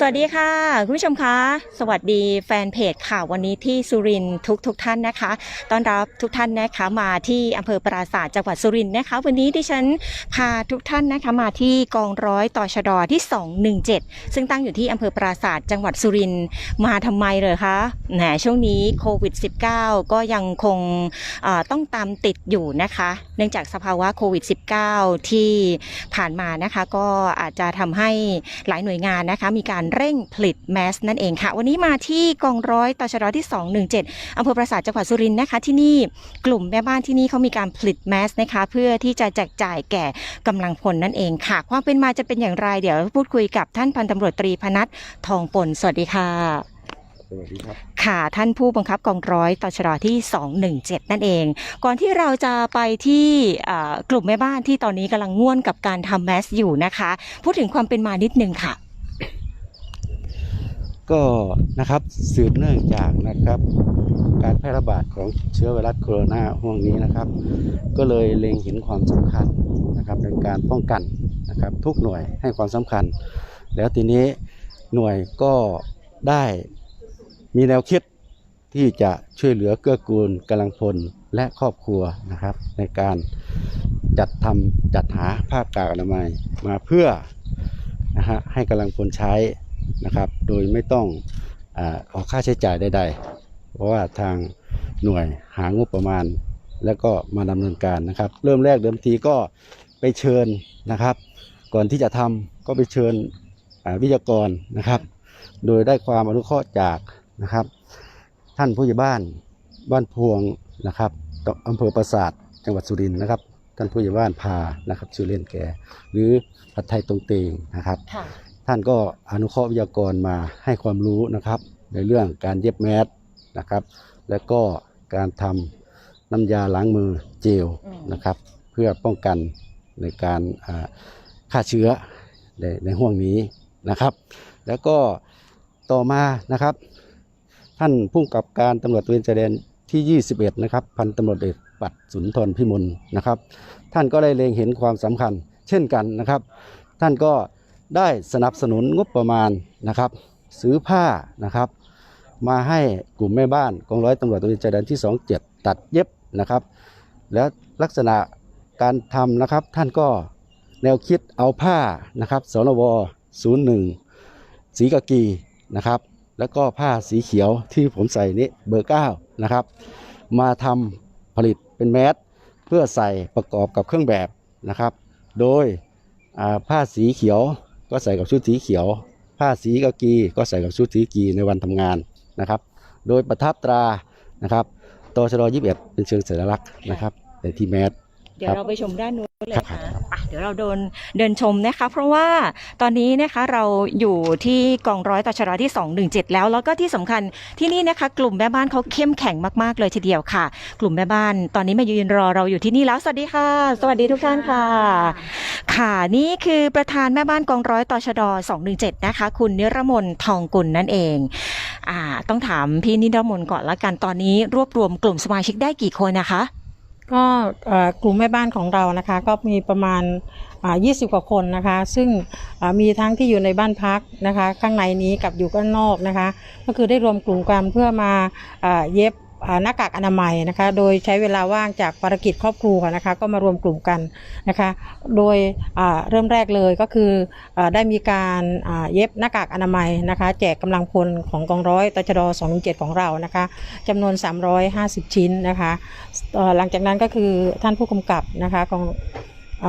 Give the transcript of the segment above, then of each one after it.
สวัสดีค่ะ คุณผู้ชมคะ สวัสดีแฟนเพจข่าววันนี้ที่สุรินทร์ทุกทุกท่านนะคะต้อนรับทุกท่านนะคะมาที่อำเภอปราสาทจังหวัดสุรินทร์นะคะ วันนี้ดิฉันพาทุกท่านนะคะมาที่กองร้อยต่อชดที่ 217 ซึ่งตั้งอยู่ที่อำเภอปราสาทจังหวัดสุรินทร์มาทำไมเลยคะแหมช่วงนี้โควิด -19 ก็ยังคงต้องตามติดอยู่นะคะ เนื่องจากสภาวะโควิด -19 ที่ผ่านมานะคะก็อาจจะทำให้หลายหน่วยงานนะคะมีการเร่งผลิตแมสนั่นเองค่ะ วันนี้มาที่กองร้อยตชดที่ 217อำเภอปราสาทจังหวัดสุรินทร์นะคะ ที่นี่กลุ่มแม่บ้านที่นี่เขามีการผลิตแมสนะคะ เพื่อที่จะแจกจ่ายแก่กำลังพลนั่นเองค่ะ ความเป็นมาจะเป็นอย่างไรเดี๋ยวพูดคุยกับท่านพันตำรวจตรีพนัททองปนสวัสดีค่ะสวัสดีครับค่ะท่านผู้บังคับกองร้อยตชดที่ 217 นั่นเอง ก่อนที่เราจะไปที่เอ่อกลุ่มแม่บ้านที่ตอนนี้กำลังง่วนกับการทำแมสอยู่นะคะ พูดถึงความเป็นมานิดนึงค่ะ ก็นะครับสืบเนื่องจากนะครับ การแพร่ระบาดของเชื้อไวรัสโคโรนาห่วงนี้นะครับ ก็เลยเล็งเห็นความสำคัญนะครับในการป้องกันนะครับทุกหน่วยให้ความสำคัญ แล้วทีนี้หน่วยก็ได้มีแนวคิดที่จะช่วยเหลือเกื้อกูลกำลังพลและครอบครัวนะครับ ในการจัดทำจัดหาผ้ากากอนามัยมาเพื่อนะฮะให้กำลังพลใช้ นะครับ โดยไม่ต้องออกค่าใช้จ่ายใด ๆ เพราะว่าทางหน่วยหางบประมาณ แล้วก็มาดำเนินการนะครับ เริ่มแรกเดิมทีก็ไปเชิญนะครับ ก่อนที่จะทำก็ไปเชิญวิทยากรนะครับ โดยได้ความอนุเคราะห์จากนะครับ ท่านผู้ใหญ่บ้านบ้านพวงนะครับอำเภอปราสาทจังหวัดสุรินทร์นะครับท่านผู้ใหญ่บ้านพานะครับชื่อเล่นแกหรือผัดไทยตรงเตงนะครับ ท่านก็อนุเคราะห์วิทยากรมาให้ความรู้นะครับ ในเรื่องการเย็บแมสนะครับ และก็การทำน้ำยาล้างมือเจลนะครับ เพื่อป้องกันในการฆ่าเชื้อในในห่วงนี้นะครับ แล้วก็ต่อมานะครับ ท่านผู้กำกับการตำรวจตระเวนชายแดนที่ 21 นะครับ พันตำรวจเอกปัดสุนทรพิมลนะครับ ท่านก็ได้เล็งเห็นความสำคัญเช่นกันนะครับ ท่านก็ ได้สนับสนุนงบประมาณนะครับ ซื้อผ้านะครับ มาให้กลุ่มแม่บ้านกองร้อยตำรวจตระเวนชายแดนที่ 27 ตัดเย็บนะครับ แล้วลักษณะการทำนะครับท่านก็แนวคิดเอาผ้านะครับสนว01 สีกากีนะครับ แล้วก็ผ้าสีเขียวที่ผมใส่นี้เบอร์9นะครับ มาทำผลิตเป็นแมสเพื่อใส่ประกอบกับเครื่องแบบนะครับ โดยผ้าสีเขียว ก็ใส่กับชุดสีเขียว ผ้าสีกากี ก็ใส่กับชุดสีกีในวันทำงานนะครับ โดยประทับตรานะครับตชด21เป็นเชิงสัญลักษณ์นะครับในที่แมสเดี๋ยวเราไปชมด้านนู้นเลยครัค่ะบครับอะ เดี๋ยวเราเดินเดินชมนะคะ เพราะว่าตอนนี้นะคะเราอยู่ที่กองร้อยตชดที่ 217 แล้ว แล้วก็ที่สำคัญที่นี่นะคะ กลุ่มแม่บ้านเขาเข้มแข็งมากๆเลยทีเดียวค่ะ กลุ่มแม่บ้านตอนนี้มายืนรอเราอยู่ที่นี่แล้ว สวัสดีค่ะ สวัสดีทุกท่านค่ะ ค่ะนี่คือประธานแม่บ้านกองร้อยตชด217 นะคะ คุณนิรมนทองกุลนั่นเองอ่าต้องถามพี่นิรมนก่อนละกันตอนนี้รวบรวมกลุ่มสมาชิกได้กี่คนนะคะ ก็กลุ่มแม่บ้านของเรานะคะ ก็มีประมาณ 20 กว่าคนนะคะ ซึ่งมีทั้งที่อยู่ในบ้านพักนะคะ ข้างในนี้กับอยู่ข้างนอกนะคะ ก็คือได้รวมกลุ่มกันเพื่อมาอเย็บ หน้ากากอนามัยนะคะ โดยใช้เวลาว่างจากภารกิจครอบครัวนะคะ ก็มารวมกลุ่มกันนะคะ โดยเริ่มแรกเลยก็คืออได้มีการเย็บหน้ากากอนามัยนะคะ แจกกำลังพลของกองร้อยตชด217 ของเรานะคะจำนวน 350 ชิ้นนะคะหลังจากนั้นก็คือท่านผู้กำกับนะคะกองอ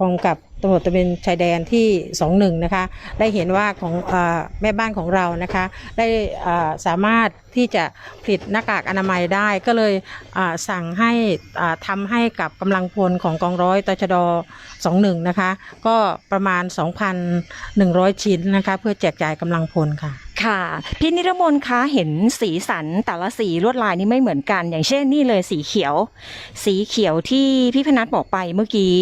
กองกับ ตำรวจตระเวนชายแดนที่ 21 นะคะ ได้เห็นว่าของอาแม่บ้านของเรานะคะ ได้อ่าสามารถที่จะผลิตหน้ากากอนามัยได้ก็เลยอ่าสั่งให้อ่าทำให้กับกำลังพลของกองร้อยตชด 21 นะคะ ก็ประมาณ 2,100 ชิ้นนะคะ เพื่อแจกจ่ายกำลังพลค่ะค่ะพี่นิรมนต์คะเห็นสีสันแต่ละสีลวดลายนี่ไม่เหมือนกัน อย่างเช่นนี่เลยสีเขียว สีเขียวที่พี่พนัทบอกไปเมื่อกี้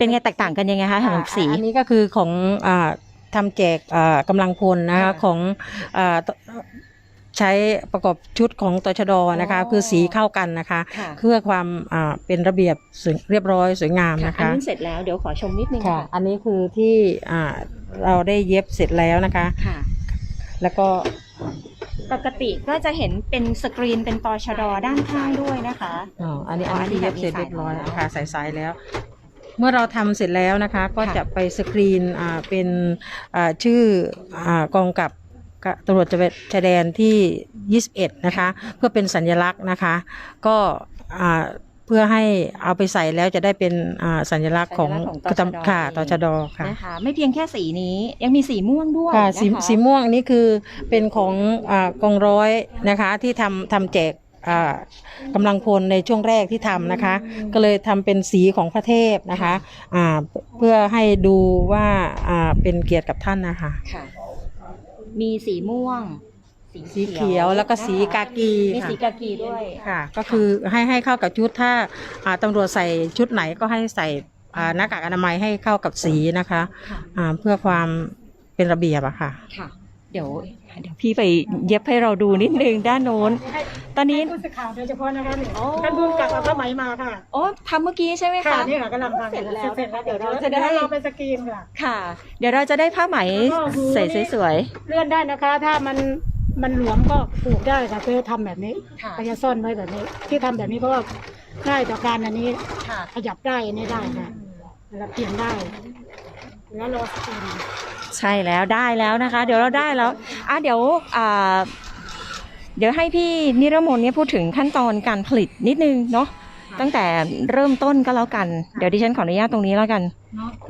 เป็นไงแตกต่างกันยังไงคะสำหรับสีอ่าอันนี้ก็คือของอ่าทำแจกอ่ากำลังพลนะคะค่ะของอ่าตใช้ประกอบชุดของตชดนะคะอ๋อคือสีเข้ากันนะคะ ค่ะ เพื่อความอ่าเป็นระเบียบสวยเรียบร้อยสวยงามค่ะนะอันคะ นี้เสร็จแล้วเดี๋ยวขอชมนิดนึงค่ะอันนี้คือที่อ่าเราได้เย็บเสร็จแล้วนะคะ ค่ะ แล้วก็ปกติก็จะเห็นเป็นสกรีนเป็นตชดด้านข้างด้วยนะคะ อ๋ออันนี้อ๋อัอนอันนี้นี้ที่เย็บเสร็จแบบมีเรียบร้อยสาย นะคะใส่สายแล้ว เมื่อเราทำเสร็จแล้วนะคะ ก็ค่ะจะไปสกรีนอ่าเป็นอ่าชื่ออ่ากองกับตำรวจชายแดนที่ 21 นะคะ เพื่อเป็นสัญลักษณ์นะคะ ก็อ่าเพื่อให้เอาไปใส่แล้วจะได้เป็นอ่าสัญลักษณ์ของสัญลักษณ์ของตชดค่ะตชดค่ะนะคะไม่เพียงแค่สีนี้ยังมีสีม่วงด้วยค่ะสีนะคะสีม่วงนี่คือเป็นของอากองร้อยนะคะที่ทำทำแจกอ่า กำลังพลในช่วงแรกที่ทำนะคะ ก็เลยทำเป็นสีของพระเทพนะคะอ่าเพื่อให้ดูว่าอ่าเป็นเกียรติกับท่านนะคะค่ะมีสีม่วงสีเขียวแล้วก็สีกากีมีค่ะสีกากีด้วยค่ะ ก็คือให้ให้เข้ากับชุดถ้าอ่าตำรวจใส่ชุดไหนก็ให้ใส่อ่าหน้ากากอนามัยให้เข้ากับสีนะคะค่ะอ่าเพื่อความเป็นระเบียบอะค่ะ ค่ะ เดี๋ยว เดี๋ยวพี่ไปเย็บให้เราดูนิดนึงด้านโน้น ตอนนี้ผู้สื่อข่าวโดยเฉพาะนะคะเนี่ยโอ้ท่านผู้กำกับเอาผ้าไหมมาค่ะโอ้ทำเมื่อกี้ใช่ไหมค่ะคะนี่ค่ะกำลังทำเสร็จแล้วเสร็จแล้วเดี๋เดี๋ยยววเราเราจะจะได้ได้เราไปสกรีนค่ะค่ะ เดี๋ยวเราจะได้ผ้าไหมก็คือใส่สวยเลื่อนได้นะคะ ถ้ามันมันหลวมก็ผูกได้ค่ะคือทำแบบนี้ๆค่ะก็จะซ่อนไว้แบบนี้ ที่ทำแบบนี้เพราะว่าง่ายต่อการอันนี้ค่ะขยับได้อันนี้ได้ค่ะแล้วเปลี่ยนได้ แล้วรอสกรีนใช่แล้วได้แล้วนะคะ เดี๋ยวเราได้แล้วอะเดี๋ยวอ่าเดี๋ยวให้พี่นิรมนต์เนี่ยพูดถึงขั้นตอนการผลิตนิดนึงเนาะตั้งแต่เริ่มต้นก็แล้วกัน เดี๋ยวดิฉันขออนุญาตตรงนี้แล้วกัน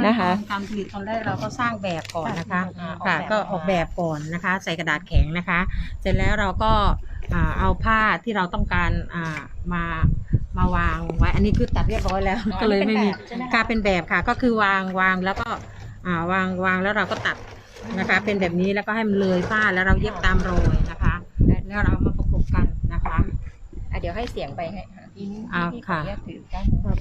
นะคะการผลิตตอนแรกเราก็สร้างแบบก่อนนะคะอ่าค่ะออกแบบก็ออกแบบก่อนนะคะ ใส่กระดาษแข็งนะคะ เสร็จแล้วเราก็อ่าเอาผ้าที่เราต้องการอ่ามามาวางไว้อันนี้คือตัดเรียบร้อยแล้วก็เลยไม่มีอันนี้เป็นแบบใช่ไหมคะการเป็นแบบค่ะ ก็คือวางวางแล้วก็ อ่าวางวางแล้วเราก็ตัดนะคะ เป็นแบบนี้แล้วก็ให้มันเลยผ้าแล้วเราเย็บตามรอยนะคะ แล้วเราเอามาประกบกันนะคะอะเดี๋ยวให้เสียงไปให้ค่ะพี่อ่าพี่ขอค่ะ อนุญาตถือด้านโน้น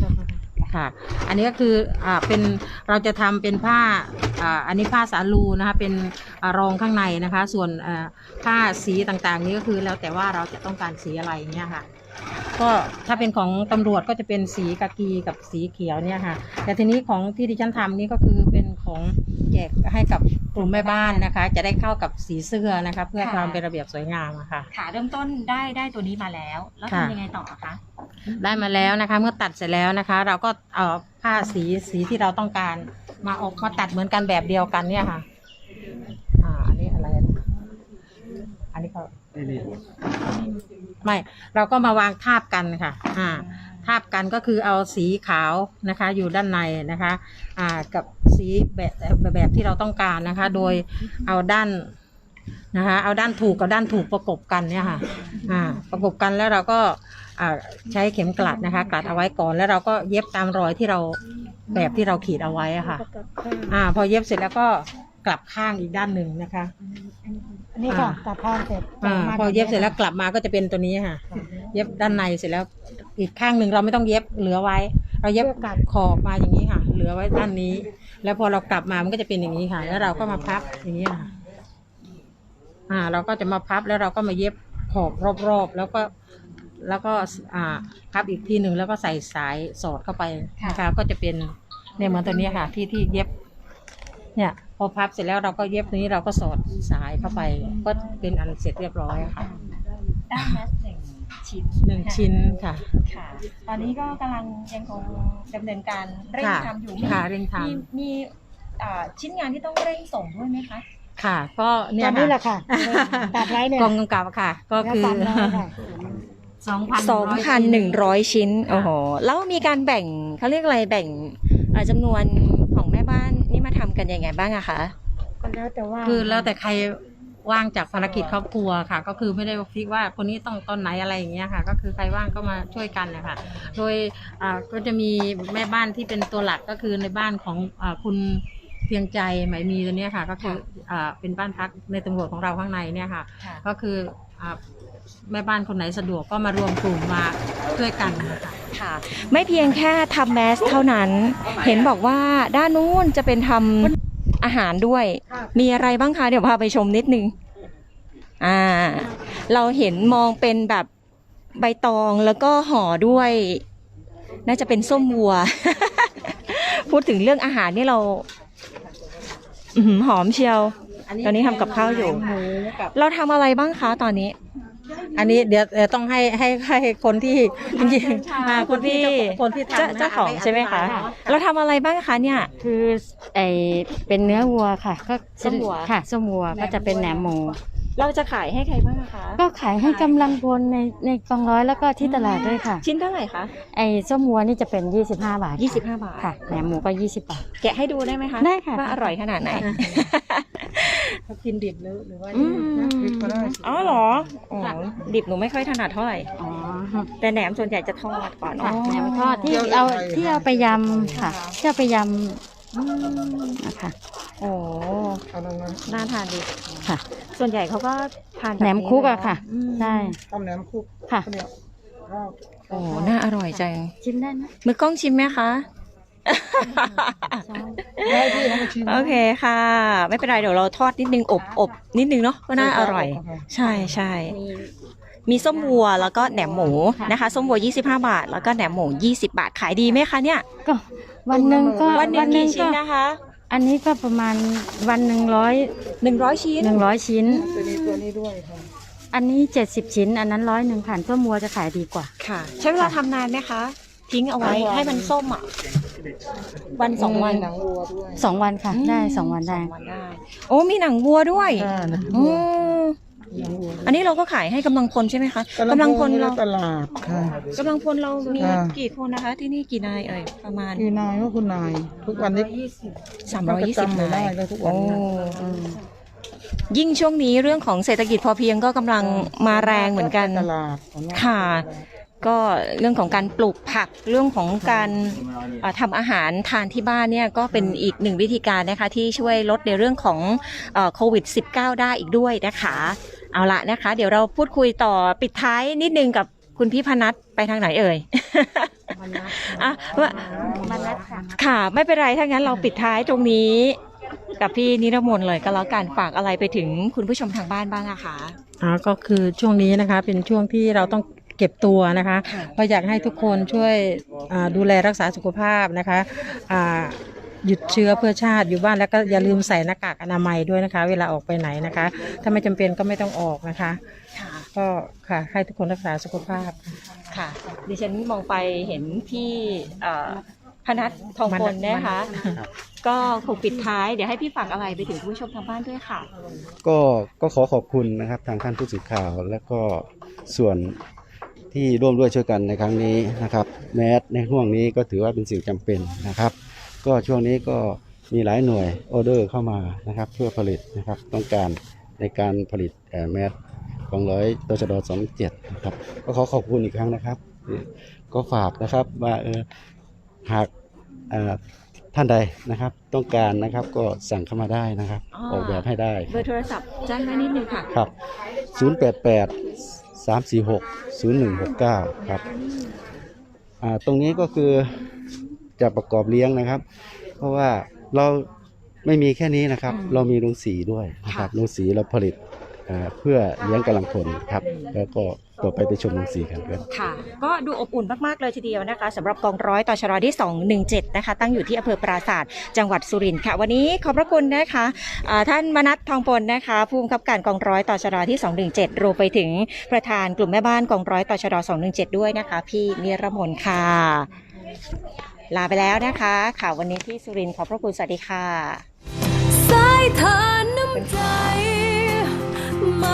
ค่ะ อันนี้ก็คืออ่าเป็นเราจะทำเป็นผ้าอ่าอันนี้ผ้าสาลูนะคะ เป็นอ่ารองข้างในนะคะ ส่วนอ่าผ้าสีต่างๆ นี้ก็คือแล้วแต่ว่าเราจะต้องการสีอะไรอย่างเงี้ยค่ะ ก็ถ้าเป็นของตำรวจก็จะเป็นสีกากีกับสีเขียวเนี่ยค่ะ แต่ทีนี้ของที่ดิฉันทำนี่ก็คือเป็น ของแจกให้กับกลุ่มแม่บ้านนะคะ จะได้เข้ากับสีเสื้อนะคะเพื่อความเป็นระเบียบสวยงามอะค่ะ ค่ะ เริ่มต้นได้ได้ตัวนี้มาแล้ว แล้วค่ะ ทำยังไงต่อคะ ได้มาแล้วนะคะ เมื่อตัดเสร็จแล้วนะคะ เราก็เอาผ้าสีสีที่เราต้องการมาออกมาตัดเหมือนกันแบบเดียวกันเนี่ยค่ะ อ่า อันนี้อะไรนะอันนี้ก็ไม่ เราก็มาวางทาบกันค่ะ อ่า ทาบกันก็คือเอาสีขาวนะคะ อยู่ด้านในนะคะอ่ากับสีแบบแบบแบบที่เราต้องการนะคะ โดยเอาด้านนะคะ เอาด้านถูกกับด้านถูกประกบกันเนี่ยค่ะอ่าประกบกันแล้วเราก็อ่าใช้เข็มกลัดนะคะกลัดเอาไว้ก่อนแล้วเราก็เย็บตามรอยที่เราแบบที่เราขีดเอาไว้อะค่ะประกอบข้างอ่า พอเย็บเสร็จแล้วก็ก ลับข้างอีกด้านหนึ่งนะคะ อันนี้ค่ะอ่าตัดทางเสร็จอ่ามาพอเย็บเสร็จแล้วกลับมาก็จะเป็นตัวนี้ค่ะ เย็บด้านในเสร็จแล้วอีกข้างหนึ่งเราไม่ต้องเย็บเหลือไว้ เราเย็บกัดขอบมาอย่างนี้ค่ะ เหลือไว้ด้านนี้ แล้วพอเรากลับมามันก็จะเป็นอย่างนี้ค่ะ แล้วเราก็มาพับอย่างนี้ค่ะ อ่า เราก็จะมาพับแล้วเราก็มาเย็บขอบรอบๆแล้วก็แล้วก็อ่าพับอีกทีหนึ่งแล้วก็ใส่สายสอดเข้าไปนะคะก็จะเป็นเนี่ยเหมือนตัวเนี้ยค่ะ ที่ที่เย็บ เนี่ย พอพับเสร็จแล้วเราก็เย็บตรงนี้เราก็สอดสายเข้าไป ก็เป็นอันเสร็จเรียบร้อยค่ะ ได้แมสหนึ่งชิ้นหนึ่งชิ้นค่ะ ค่ะ ตอนนี้ก็กำลังยังคงดำเนินการเร่งค่ะทำอยู่ค่ะเร่งทำมีมีอ่าชิ้นงานที่ต้องเร่งส่งด้วยไหมคะค่ะ ก็เนี่เนี่ยยนี่แหค่ะละค่ะตัดไว้เนี่ยกองกำกับค่ะ ก็คือ แล้วตัดไว้ค่ะ สองพันสองพันหนึ่งร้อยชิ้น โอ้โห แล้วมีการแบ่งเขาเรียกอะไร แบ่งเอ่อจำนวน ทำกันยังไงบ้างอะคะ ก็แล้วแต่ว่าคือแล้วแต่ใครว่างจากภารกิจครอบครัวค่ะ ก็คือไม่ได้ฟิกว่าคนนี้ต้องตอนไหนอะไรอย่างเงี้ยค่ะ ก็คือใครว่างก็มาช่วยกันนะคะโดยอ่าก็จะมีแม่บ้านที่เป็นตัวหลักก็คือในบ้านของอาคุณเพียงใจไหมมีตัวเนี้ยค่ะ ก็คืออ่าเป็นบ้านพักในตำรวจของเราข้างในเนี่ยค่ะค่ะก็คืออ่า แม่บ้านคนไหนสะดวกก็มารวมกลุ่มมาช่วยกันนะคะค่ะ ไม่เพียงแค่ทำแมสเท่านั้น เห็นบอกว่าด้านนู้นจะเป็นทำอาหารด้วยค่ะมีอะไรบ้างคะ เดี๋ยวพาไปชมนิดนึง อ่า เราเห็นมองเป็นแบบใบตองแล้วก็ห่อด้วย น่าจะเป็นส้มวัว พูดถึงเรื่องอาหารนี่เราอื้อหือหอมเชียว ตอนนี้ทำกับข้าวอยู่หมูกับเราทำอะไรบ้างคะตอนนี้ อันนี้เดี๋ยวเอ่อต้องให้ให้ให้คนที่จริงๆอ่าคนที่พี่คนที่ทำเจ้านะเจ้าของใช่ไหมคะเราทำอะไรบ้างคะเนี่ย คือไอเป็นเนื้อวัวค่ะ ก็ส้มวัว ค่ะส้มวัวก็จะเป็นแหนมหมู เราจะขายให้ใครบ้างคะ ก็ขายให้กำลังพลในในกองร้อยแล้วก็ที่ตลาดด้วยค่ะ ชิ้นเท่าไหร่คะไอส้มวัวนี่จะเป็น 25 บาทค่ะ25 บาท ค่ะแหนมหมูก็ 20 บาท แกะให้ดูได้ไหมคะได้ค่ะ ว่าอร่อยขนาดไหนเขากินดิบหรือหรือว่าอืมดิบก็ได้อ๋อเหรออ๋อดิบหนูไม่ค่อยถนัดเท่าไหร่ อ๋อแต่แหนมส่วนใหญ่จะทอดก่อนค่ะอ๋อแหนมทอดที่เอาที่เอาไปยำค่ะที่เอาไปยำ นะคะโอ้น่าทานดีค่ะ ส่วนใหญ่เขาก็ทานบบแหนมคุกอะค่ะอืมใช่ต้มแหนมคุกค่ะโอ้น่าอร่อยจังชิมได้นะมือกล้องชิมไหมคะได้พี่ให้มาชิมโอเคค่ะ ไม่เป็นไรเดี๋ยวเราทอดนิดนึงอบอบนิดนึงเนาะก็น่าอร่อย ใช่ใช่มีส้มวัวแล้วก็แหนมหมูนะคะ ส้มวัว 25 บาท แล้วก็แหนมหมู 20 บาทขายดีไหมคะเนี่ยก็ วันหนึ่งก็วันหนึ่งกี่ชิ้นก็นะคะ อันนี้ก็ประมาณวันหนึ่งร้อย100ชิ้นหนึ่งร้อยชิ้นตัวนี้ตัวนี้ด้วยค่ะอันนี้เจ็ดสิบชิ้น อันนั้นร้อยหนึ่งผ่านส้มวัวจะขายดีกว่าค่ะ ใช้เวลาทำนานไหมคะ ทิ้งเอาไว้ให้มันส้มอะ วันสองวันหนังวัวด้วยสองวันค่ะ ได้สองวันได้สองวันได้โอ้มีหนังวัวด้วยหนังอืวัวมหนังวัว อันนี้เราก็ขายให้กำลังพลใช่ไหมคะกำลังพลเราตลาดค่ะ กำลังพลเรามีค่ะ กี่คนนะคะ ที่นี่กี่นายเอ่ยประมาณพี่นายว่าคุณนาย ทุกวันนี้สามร้อยยี่สิบไม่นาย ได้เลยทุกวันโอ้นี้ยิ่งช่วงนี้เรื่องของเศรษฐกิจพอเพียงก็กำลังมาแรงเหมือนกัน ตลาดของเราค่ะ ก็เรื่องของการปลูกผักเรื่องของการเอ่อทำอาหารทานที่บ้านเนี่ยก็เป็นอีกหนึ่งวิธีการนะคะที่ช่วยลดในเรื่องของเอ่อโควิด -19 ได้อีกด้วยนะคะ เอาละนะคะ เดี๋ยวเราพูดคุยต่อปิดท้ายนิดนึงกับคุณพี่พนัทไปทางไหนเอ่ยอะว่ามันนัดค่ะค่ะ ไม่เป็นไรถ้างั้นเราปิดท้ายตรงนี้ กับพี่นิรมนต์เลยก็แล้วกันฝากอะไรไปถึงคุณผู้ชมทางบ้านบ้างอะคะอ่าก็คือช่วงนี้นะคะ เป็นช่วงที่เราต้องเก็บตัวนะคะค่ะก็อยากให้ทุกคนช่วยอ่าดูแลรักษาสุขภาพนะคะอ่า หยุดเชื้อเพื่อชาติอยู่บ้านแล้วก็อย่าลืมใส่หน้ากากอนามัยด้วยนะคะ เวลาออกไปไหนนะคะ ถ้าไม่จำเป็นก็ไม่ต้องออกนะคะ ค่ะก็ค่ะให้ทุกคนรักษาสุขภาพค่ะ ดิฉันมองไปเห็นพี่เอ่อพนัททองพลนะคะ ก็คงปิดท้ายเดี๋ยวให้พี่ฝากอะไรไปถึงคุณผู้ชมทางบ้านด้วยค่ะ ก็ก็ขอขอบคุณนะครับทางท่านผู้สื่อข่าวและก็ส่วนที่ร่วมด้วยช่วยกันในครั้งนี้นะครับ แมสในห่วงนี้ก็ถือว่าเป็นสิ่งจำเป็นนะครับ ก็ช่วงนี้ก็มีหลายหน่วยออเดอร์เข้ามานะครับ เพื่อผลิตนะครับต้องการในการผลิตเอ่อแมสของร้อยตชดสองเจ็ดนะครับก็ขอขอบคุณอีกครั้งนะครับ ก็ฝากนะครับว่าเออหากเอ่อท่านใดนะครับ ต้องการนะครับก็สั่งเข้ามาได้นะครับอ๋อออกแบบให้ได้เบอร์โทรศัพท์แจ้งไว้นิดนึงค่ะครับ 088 346 0169 ครับอ่าตรงนี้ก็คือ จะประกอบเลี้ยงนะครับ เพราะว่าเราไม่มีแค่นี้นะครับอืมเรามีโรงสีด้วยนะครับค่ะโรงสีเราผลิตอ่าเพื่อเลี้ยงกำลังพลครับ แล้วก็ต่อไปไปชมโรงสีกันครับค่ะ ก็ดูอบอุ่นมากๆเลยทีเดียวนะคะสำหรับกองร้อยต่อชรที่ 217 นะคะ ตั้งอยู่ที่อำเภอปราศาสตร์จังหวัดสุรินทร์ค่ะ วันนี้ขอบพระคุณนะคะอ่าท่านมนัททองพลนะคะ ผู้บังคับการกองร้อยต่อชรที่ 217 รวมไปถึงประธานกลุ่มแม่บ้านกองร้อยต่อชร217 ด้วยนะคะ พี่นิรมนต์ค่ะ ลาไปแล้วนะคะ ข่าววันนี้ที่สุรินทร์ขอบพระคุณสวัสดีค่ะสายทานน้ำใจไม